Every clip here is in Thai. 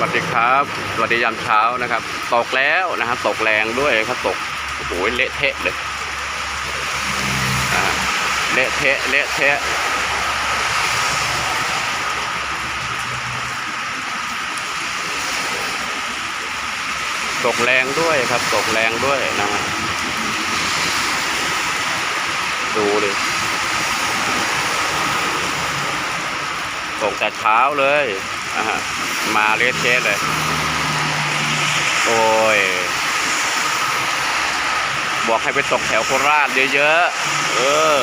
วัสดีครับสวัสดียามเช้านะครับ ตกแล้วนะฮะตกแรงด้วยครับตกโอ้โหเละเทะเลยอ่าเละเทะเละเทะตกแรงด้วยครับตกแรงด้วยนะฮะดูเลยตกแต่เช้าเลย มาเละเทะเลย โอ้ย บอกให้ไปตกแถวโคราชเยอะๆ เออ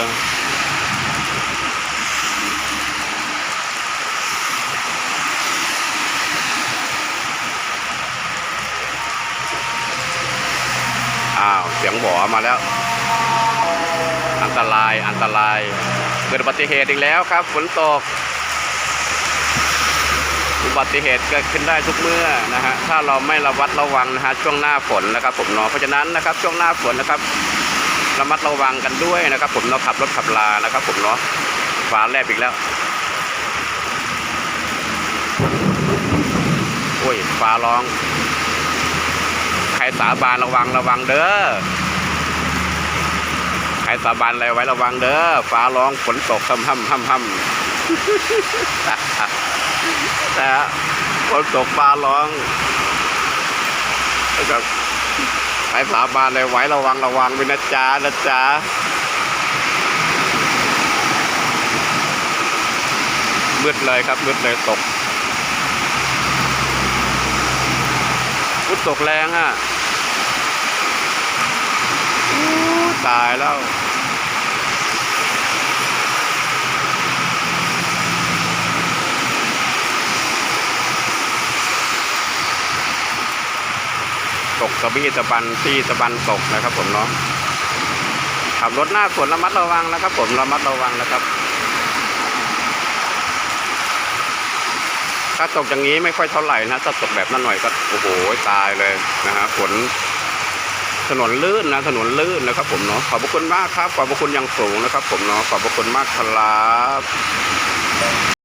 อ้าว เสียงหวอมาแล้ว อันตราย อันตราย เกิดอุบัติเหตุอีกแล้วครับ ฝนตก อุบัติเหตุเกิดขึ้นได้ทุกเมื่อนะฮะถ้าเราไม่ระวัดระวังนะฮะช่วงหน้าฝนนะครับ ผมเนาะเพราะฉะนั้นนะครับ ช่วงหน้าฝนนะครับ ระมัดระวังกันด้วยนะครับ ผมเนาะขับรถขับลานะครับ ผมเนาะฟ้าแลบอีกแล้วโอ้ยฟ้าร้องใครสาบานระวังระวังเด้อใครสาบานอะไรไว้ระวังเด้อฟ้าร้องฝนตกห่ำห่ำห่ำห่ำ แต่ฝนตกฟ้าร้องนะครับใครสาบานอะไรไว้ระวังระวังไว้นะจ๊ะนะจ๊ะมืดเลยครับมืดเลยตกอุยตกแรงอะตายแล้ว ตกสะบี้สะบันที่สะบันตกนะครับ ผมเนาะขับรถหน้าฝนระมัดระวังนะครับ ผมระมัดระวังนะครับ ถ้าตกอย่างนี้ไม่ค่อยเท่าไหร่นะถ้าตกแบบนั้นหน่อยก็โอ้โหตายเลยนะฮะฝนถนนลื่นนะถนนลื่นนะครับ ผมเนาะขอบพระคุณมากครับ ขอบพระคุณอย่างสูงนะครับ ผมเนาะขอบพระคุณมากครับ